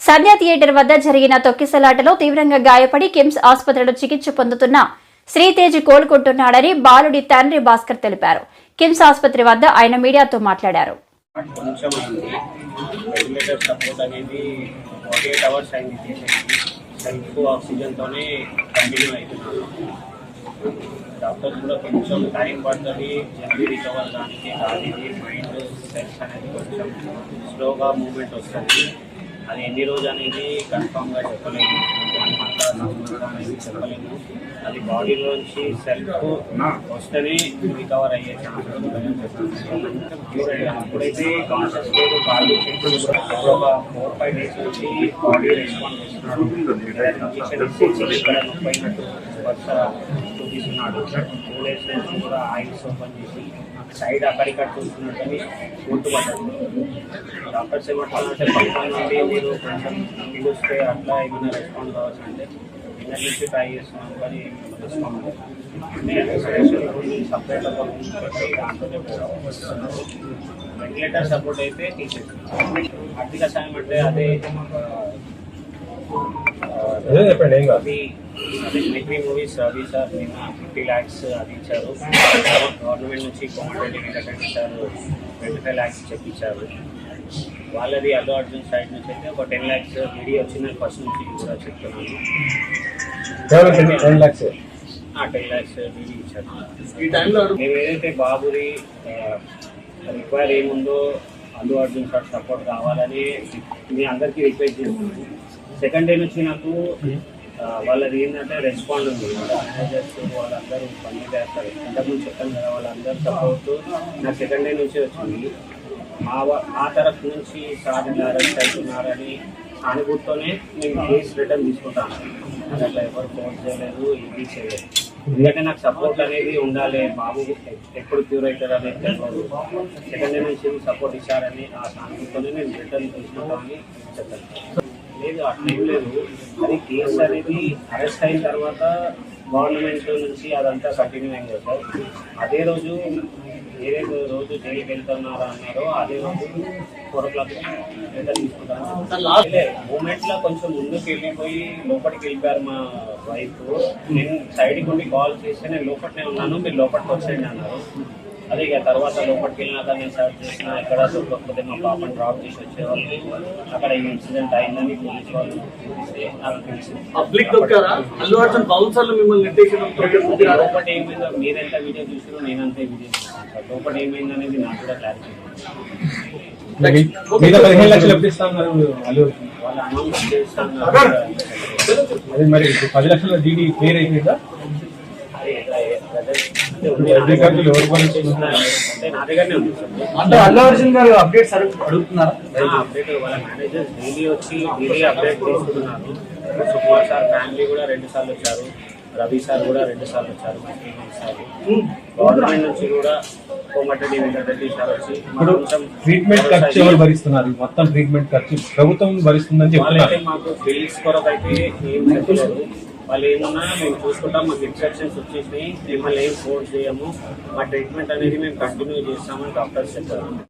సంధ్యా theatre వద్ద జరిగిన తొక్కిసలాటలో తీవ్రంగా గాయపడి కిమ్స్ ఆసుపత్రిలో చికిత్స పొందుతున్న శ్రీతేజ్ కోలుకుంటున్నాడని బాలుడి తండ్రి భాస్కర్ తెలిపారు కిమ్స్ ఆసుపత్రి వద్ద ఆయన మీడియాతో మాట్లాడారు డాక్టర్స్ కూడా కొంచెం టైం పడుతుంది జల్దీ రికవర్ దానికి కాదు మైండ్ సెల్స్ అనేది కొంచెం స్లోగా మూమెంట్ వస్తుంది అది ఎన్ని రోజు అనేది కన్ఫామ్గా చెప్పలేము వన్ మంత్ అనేది చెప్పలేము అది బాడీలోంచి సెల్ఫ్ వస్తేనే రికవర్ అయ్యే అప్పుడైతే కాన్షియస్ లేదు కూడా ఒక ఫోర్ ఫైవ్ డేస్ నుంచి బాడీ రెస్పాండ్ చేస్తున్నాడు. ఇంజక్షన్ ఇచ్చి ఇక్కడ నొప్పి తీసుకున్నాడు. స్పర్శ చూపిస్తున్నాడు టూ డేస్ నుంచి కూడా ఐస్ ఓపెన్ చేసి సైడ్ అక్కడిక్కడ చూస్తున్నట్టు గుర్తుపడ్డాడు. డాక్టర్స్ ఏమంటారంటే పక్కన నుండి మీరు కొంచెం పిలుస్తే అట్లా ఏమైనా రెస్పాండ్ కావచ్చు అంటే నిన్న నుంచి ట్రై చేస్తున్నాం కానీ రెస్పాండ్ సపరేట్ వెంటిలేటర్ సపోర్ట్ అయితే తీసేస్తున్నాం ఆర్థిక సాయం అంటే అదే అయితే మాకు చెప్పండి ఏం కాదు అది అదే మిలిటరీ మూవీస్ అది సార్ నిన్న ఫిఫ్టీ ల్యాక్స్ అది ఇచ్చారు గవర్నమెంట్ నుంచి Komatireddy Venkatreddy sir twenty five lakhs చెప్పించారు వాళ్ళది అల్లు అర్జున్ సైడ్ నుంచి అయితే ఒక టెన్ ల్యాక్స్ వీడియో వచ్చిందని ఫస్ట్ నుంచి కూడా చెప్తున్నాను ten lakhs ten lakhs video ఇచ్చారు ఈ టైంలో మేము ఏదైతే బాబుది రిక్వైర్ ఏముందో అల్లు అర్జున్ సార్ సపోర్ట్ కావాలని మీ అందరికీ రిక్వెస్ట్ చేస్తున్నాను సెకండ్ డే నుంచి నాకు ఆ, వాళ్ళది ఏంటంటే రెస్పాండ్ ఉంది. మేనేజర్స్ వాళ్ళందరూ పని చేస్తారు. ఇంతకుముందు చెప్పాను కదా వాళ్ళందరూ సపోర్ట్ నాకు సెకండ్ డే నుంచి వచ్చింది. మా మా తరఫు నుంచి సార్ ఇలా అరెస్ట్ అవుతున్నారని సానుభూతితోనే మేము కేసు రిటర్న్ తీసుకుంటాను. అట్లా ఎవరు ఫోర్స్ చేయలేదు ఇది చేయలేదు. ఎందుకంటే నాకు సపోర్ట్ అనేది ఉండాలి. బాబు ఎప్పుడు క్యూర్ అవుతారు అనేది తెలియదు. సెకండ్ డే నుంచి సపోర్ట్ ఇచ్చారని ఆ సానుభూతితోనే నేను రిటర్న్ తీసుకుంటామని చెప్పాను. లేదు అట్లేం లేదు. అది కేసు అనేది అరెస్ట్ అయిన తర్వాత గవర్నమెంట్ నుంచి అదంతా కంటిన్యూ అయింది సార్. అదే రోజు ఏదైతే రోజు జైలుకి వెళ్తున్నారా అన్నారో అదే రోజు ఫోర్ ఓ క్లాక్ రిటర్న్ తీసుకుంటాను మూమెంట్లో కొంచెం ముందుకు వెళ్ళిపోయి లోపలికి వెళ్ళిపోయారు మా వైఫ్. నేను సైడ్కి ఉండి కాల్ చేస్తే నేను లోపలనే ఉన్నాను మీరు లోపలికి వచ్చేయండి అన్నారు. అదే ఇక తర్వాత లోపలికి వెళ్ళినాక నేను సర్చ్ చేసిన ఎక్కడ దొరకకపోతే మా పాపని డ్రాప్ చేసి వచ్చేవాళ్ళు. అక్కడ ఈ ఇన్సిడెంట్ అయిందని పోలీస్ వాళ్ళు నాకు తెలిసింది పబ్లిక్ అల్లు అర్జున్ బౌన్సర్లు మిమ్మల్ని లోపల ఏమైందో మీరెంత వీడియో చూసారో నేనంతే వీడియో చూసాను లోపల ఏమైంది అనేది నాకు కూడా క్లారిటీ మీద పదిహేను లక్షలు ఎప్పుడు మరి అల్లు వాళ్ళు అనౌన్స్ చేస్తాను మరి పది లక్షల డీడీ క్లియర్ అయిపోయిందా? అంటే అల్లు అర్జున్ గారు అప్డేట్స్ అడుగుతున్నారా. మేనేజర్స్ డైలీ వచ్చి డైలీ అప్డేట్ చేస్తున్నారు. సుకుమార్ సార్ ఫ్యామిలీ కూడా రెండు సార్లు వచ్చారు. రవి సార్ కూడా రెండు సార్లు వచ్చారు. గవర్నమెంట్ నుంచి కూడా కోమటిరెడ్డి వెంకటరెడ్డి సార్ వచ్చి ఇప్పుడు ట్రీట్మెంట్ ఖర్చు ఎవరు భరిస్తున్నారు? మొత్తం ట్రీట్మెంట్ ఖర్చు ప్రభుత్వం భరిస్తుందని వాళ్ళైతే మాకు బిల్స్ కొరకు అయితే ఏం చెప్పలేదు. వాళ్ళు ఏమన్నా మేము చూసుకుంటాం మాకు ఇన్ఫెక్షన్స్ వచ్చేసినాయి. మిమ్మల్ని ఏం ఫోర్స్ చేయము. మా ట్రీట్మెంట్ అనేది మేము కంటిన్యూ చేస్తామని డాక్టర్స్ చెప్పారు.